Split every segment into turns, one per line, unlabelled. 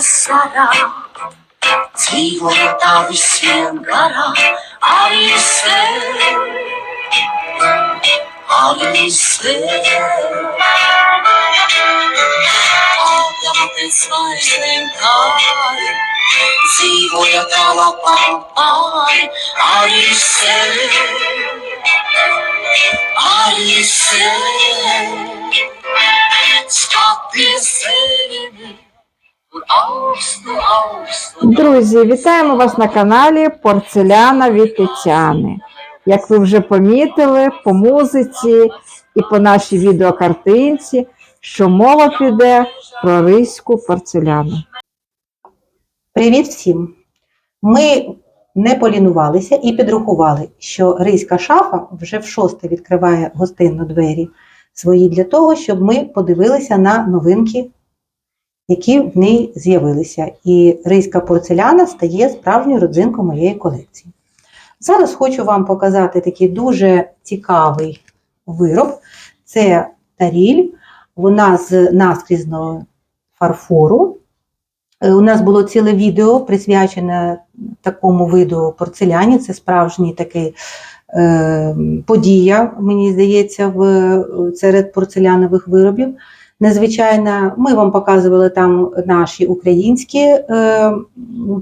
pasará. Tributado y siembra al Alice. Háblame después de entrar. Si voy a trabajar, Alice. Alice. Stop this enemy.
Друзі, вітаємо вас на каналі Порцеляна від Тетяни. Як ви вже помітили, по музиці і по нашій відеокартинці, що мова піде про ризьку порцеляну.
Привіт всім! Ми не полінувалися і підрахували, що ризька шафа вже в шосте відкриває гостинно двері свої для того, щоб ми подивилися на новинки, які в ній з'явилися. І ризька порцеляна стає справжньою родзинкою моєї колекції. Зараз хочу вам показати такий дуже цікавий вироб. Це таріль, вона з наскрізного фарфору. Е, У нас було ціле відео присвячене такому виду порцеляні. Це справжній такий е, подія, мені здається, в, серед порцелянових виробів. Незвичайно, ми вам показували там наші українські е,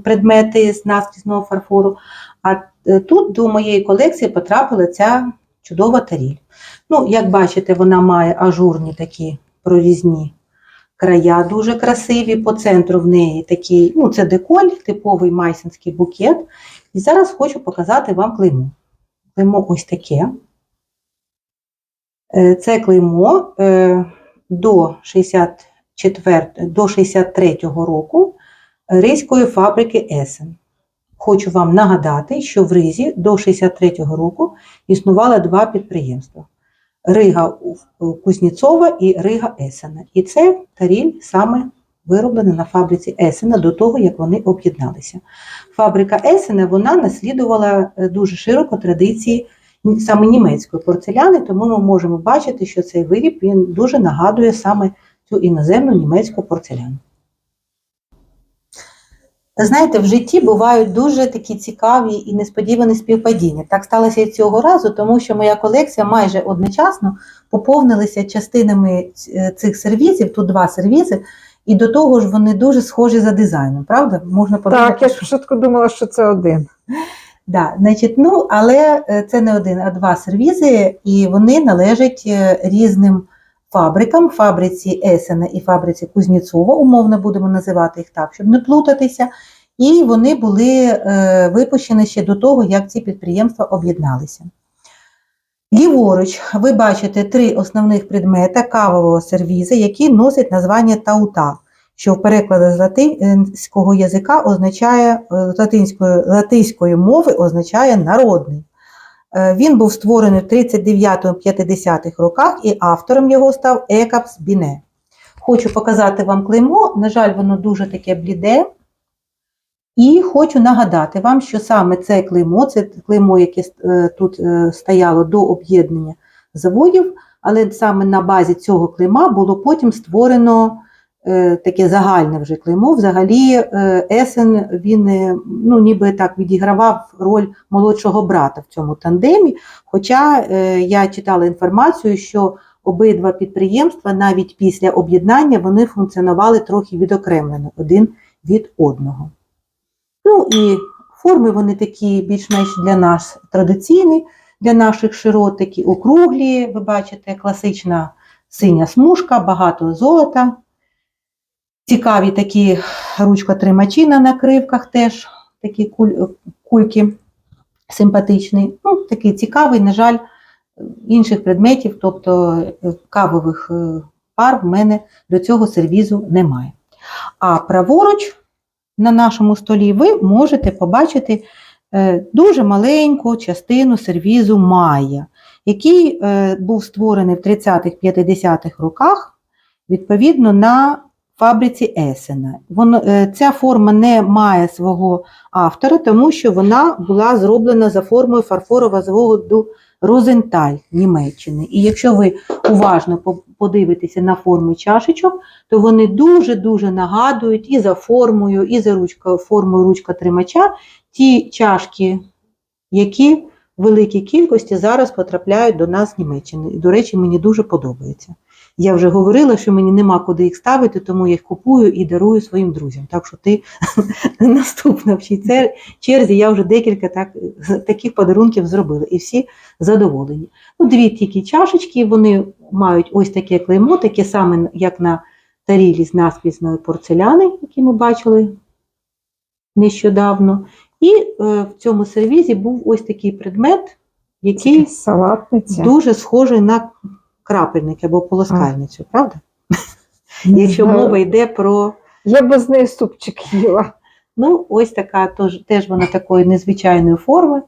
предмети з наскрізного фарфору. А е, тут до моєї колекції потрапила ця чудова таріль. Ну, як бачите, вона має ажурні такі прорізні края дуже красиві. По центру в неї такий, ну це деколь, типовий майсинський букет. І зараз хочу показати вам клеймо. Клеймо ось таке. Е, Це клеймо е, до 64, до 63-го року ризької фабрики Есен. Хочу вам нагадати, що в Ризі до 63-го року існувало два підприємства. Рига Кузнєцова і Рига Есена. І це таріль саме вироблена на фабриці Есена до того, як вони об'єдналися. Фабрика Есена вона наслідувала е, дуже широко традиції саме німецької порцеляни, тому ми можемо бачити, що цей виріб він дуже нагадує саме цю іноземну німецьку порцеляну. Знаєте, в житті бувають дуже такі цікаві і несподівані співпадіння. Так сталося і цього разу, тому що моя колекція майже одночасно поповнилася частинами цих сервізів, тут два сервізи, і до того ж вони дуже схожі за дизайном, правда? Можна подумати,
Так, я ж спочатку думала, що це один.
Да, значить, ну, але е, це не один, а два сервізи, і вони належать е, різним фабрикам, фабриці Есена і фабриці Кузнєцова, умовно будемо називати їх так, щоб не плутатися. І вони були е, випущені ще до того, як ці підприємства об'єдналися. Ліворуч ви бачите три основних предмета кавового сервіза, які носять названня таута, що в перекладі з латинського язика означає е, латинської, латинської мови означає народний. Е, Він був створений в 39-50-х роках, і автором його став Екапс Біне. Хочу показати вам клеймо. На жаль, воно дуже таке бліде. І хочу нагадати вам, що саме це клеймо, це клеймо, яке е, тут стояло до об'єднання заводів, але саме на базі цього клейма було потім створено таке загальне вже клеймо. Взагалі, е, Есен він е, ну, ніби так відігравав роль молодшого брата в цьому тандемі. Хоча е, я читала інформацію, що обидва підприємства навіть після об'єднання вони функціонували трохи відокремлено один від одного. Ну і форми вони такі більш-менш для нас традиційні, для наших широт такі округлі, ви бачите, класична синя смужка, багато золота. Цікаві такі ручкотримачі на накривках теж такі куль- кульки симпатичні. Ну, такий цікавий, на жаль, інших предметів, тобто е, кавових е, пар в мене до цього сервізу немає. А праворуч на нашому столі ви можете побачити е, дуже маленьку частину сервізу Майя, який був створений в 30-х-50-х роках відповідно на фабриці Есена. Воно, е, ця форма не має свого автора, тому що вона була зроблена за формою фарфорового заводу Розенталь Німеччини. І якщо ви уважно подивитеся на форму чашечок, то вони дуже-дуже нагадують і за формою, і за ручка, формою ручка тримача ті чашки, які в великій кількості зараз потрапляють до нас з Німеччини. І, до речі, мені дуже подобається. Я вже говорила, що мені нема куди їх ставити, тому я їх купую і дарую своїм друзям. Так що ти наступна в цій черзі, я вже декілька так, таких подарунків зробила, і всі задоволені. Ну, дві тільки чашечки, вони мають ось таке клеймо, таке саме, як на тарілі з наскрізної порцеляни, які ми бачили нещодавно. І е, в цьому сервізі був ось такий предмет, який
Салатниця.
дуже схожий на крапельник або полоскальницю, правда?
Не
Якщо
знаю.
мова йде про
Я без неї супчик їла.
Ну, ось така тож, теж вона такої незвичайної форми.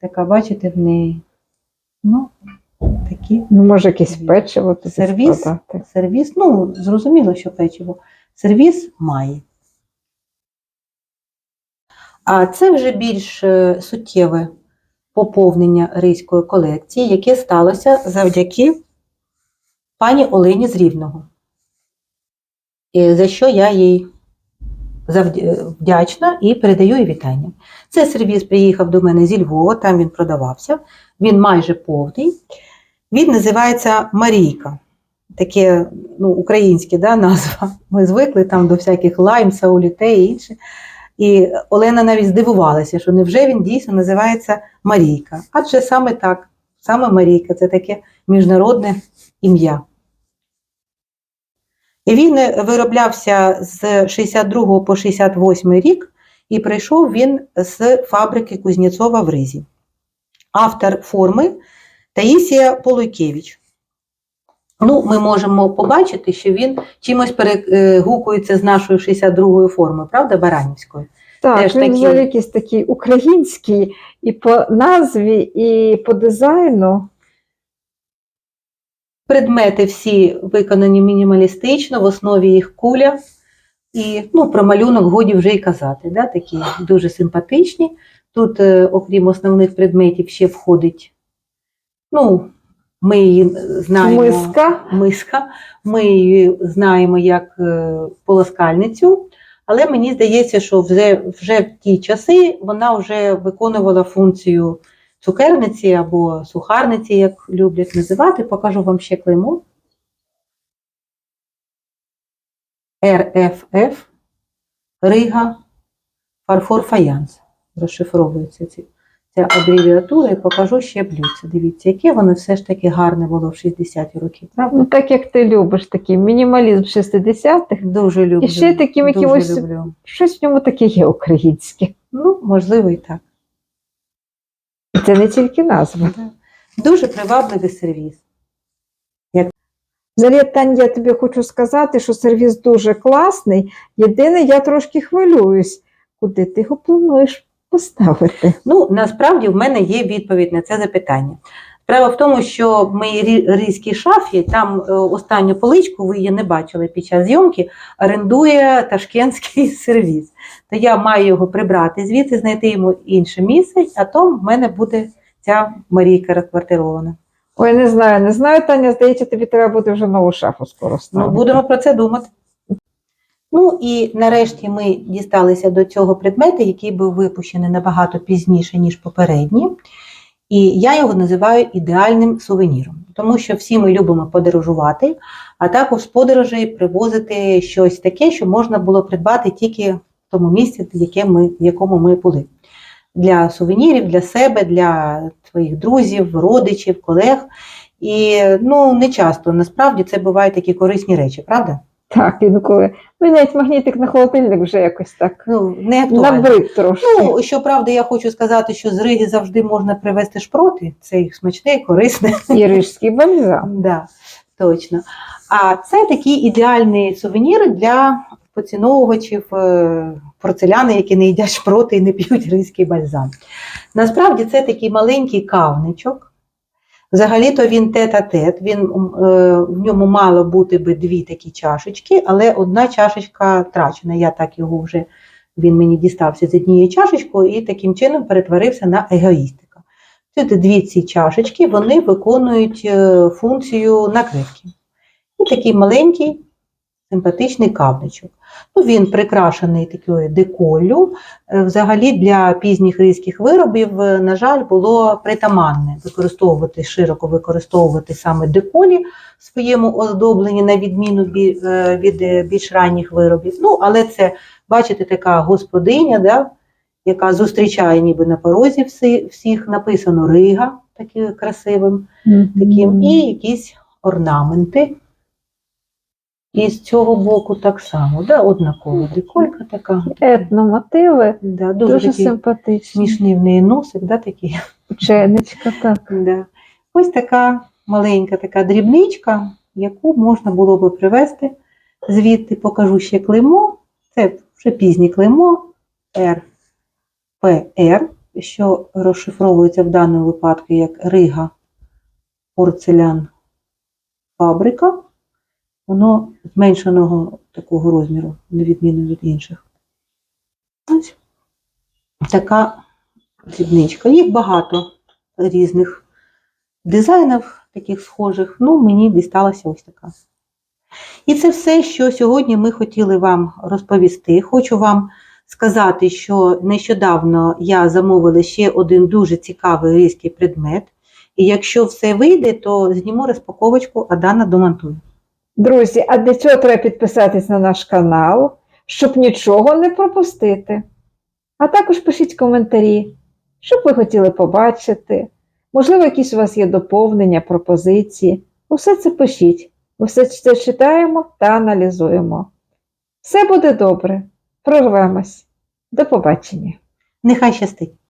Така, бачите, в неї. Ну, такі
Ну, може, якесь печиво туди
Сервіс?
складати.
сервіс. Ну, зрозуміло, що печиво. Сервіс має. А це вже більш е, суттєве поповнення ризької колекції, яке сталося завдяки пані Олені з Рівного. За що я їй е, вдячна і передаю їй вітання. Цей сервіс приїхав до мене зі Львова, там він продавався. Він майже повний. Він називається Марійка. Таке ну, українське да, назва. Ми звикли там до всяких лайм, сауліте і інше. І Олена навіть здивувалася, що невже він дійсно називається Марійка. Адже саме так, саме Марійка це таке міжнародне ім'я. Він е, вироблявся з 62 по 68 рік, і прийшов він з фабрики Кузнєцова в Ризі. Автор форми Таїсія Полуйкевич. Ну, ми можемо побачити, що він чимось перегукується з нашою 62-ю формою, правда, Баранівською?
Так,
Теж
він
такі-
якийсь такий український і по назві, і по дизайну.
Предмети всі виконані мінімалістично, в основі їх куля. І ну, про малюнок годі вже й казати. Да? Такі дуже симпатичні. Тут, е, окрім основних предметів, ще входить. Ну, ми її знаємо.
Миска.
миска. Ми її знаємо як е, полоскальницю, але мені здається, що вже, вже в ті часи вона вже виконувала функцію цукерниці або сухарниці, як люблять називати. Покажу вам ще клеймо. РФФ Рига Фарфор Фаянс. Розшифровується ці. Ця абревіатура і покажу ще блюдце. Дивіться, яке воно все ж таки гарне було в 60-ті роки. Правда?
Ну, так як ти любиш, такий мінімалізм 60-х,
Дуже люблю.
І ще таким якимось-
люблю.
щось в ньому таке є українське.
Ну, можливо, і так.
Це не тільки назва.
Дуже привабливий сервіс.
Взагалі, Тань, я тобі хочу сказати, що сервіс дуже класний. Єдине, я трошки хвилююсь, куди ти його плануєш поставити.
Ну, насправді в мене є відповідь на це запитання. Справа в тому, що в моїй різькій шафі, там е, останню поличку, ви її не бачили під час зйомки, орендує ташкентський сервіс. То я маю його прибрати звідси, знайти йому інше місце, а то в мене буде ця Марійка розквартирована.
Ой, не знаю, не знаю, Таня, здається, тобі треба буде вже нову шафу скоро
Ну, будемо про це думати. Ну і нарешті ми дісталися до цього предмету, який був випущений набагато пізніше, ніж попередні. І я його називаю ідеальним сувеніром, тому що всі ми любимо подорожувати, а також з подорожей привозити щось таке, що можна було придбати тільки в тому місці, яке ми, в якому ми були. Для сувенірів, для себе, для твоїх друзів, родичів, колег. І ну, не часто насправді це бувають такі корисні речі, правда?
Так, інколи. Ну, навіть магнітик на холодильник вже якось так
Ну, не
набрид трошки.
Ну, щоправда, я хочу сказати, що з Риги завжди можна привезти шпроти. Це їх смачне, і корисне.
І рижський бальзам.
Да, точно. А це такий ідеальний сувенір для поціновувачів е, порцеляни, які не їдять шпроти і не п'ють ризький бальзам. Насправді це такий маленький кавничок. Взагалі-то він тет-а-тет, він, е, в ньому мало бути би дві такі чашечки, але одна чашечка втрачена. Я так його вже, він мені дістався з однією чашечкою і таким чином перетворився на егоїстика. Це дві ці чашечки, вони виконують е, функцію накривки. І такий маленький симпатичний кавничок. Ну, він прикрашений такою деколлю. Е, Взагалі для пізніх ризьких виробів, е, на жаль, було притаманне використовувати широко використовувати саме деколі в своєму оздобленні, на відміну е, від більш ранніх виробів. Ну, але це, бачите, така господиня, да, яка зустрічає ніби на порозі всі, всіх, написано Рига таким красивим таким, і якісь орнаменти. І з цього боку так само, да, однакова деколька така.
Етномотиви
Да, дуже,
дуже
такий
симпатичні.
смішний в неї носик, да, такий.
Ученичка, так.
Да. Ось така маленька така дрібничка, яку можна було би привезти. Звідти покажу ще клеймо. Це вже пізнє клеймо РПР, що розшифровується в даному випадку як Рига порцелян фабрика. Воно зменшеного такого розміру, на відміну від інших. Ось така дрібничка. Їх багато різних дизайнів, таких схожих. Ну, мені дісталася ось така. І це все, що сьогодні ми хотіли вам розповісти. Хочу вам сказати, що нещодавно я замовила ще один дуже цікавий різький предмет. І якщо все вийде, то зніму розпаковочку, а Дана домонтує.
Друзі, а для цього треба підписатись на наш канал, щоб нічого не пропустити. А також пишіть коментарі, що б ви хотіли побачити. Можливо, якісь у вас є доповнення, пропозиції. Усе це пишіть. Все це читаємо та аналізуємо. Все буде добре. Прорвемось. До побачення.
Нехай щастить!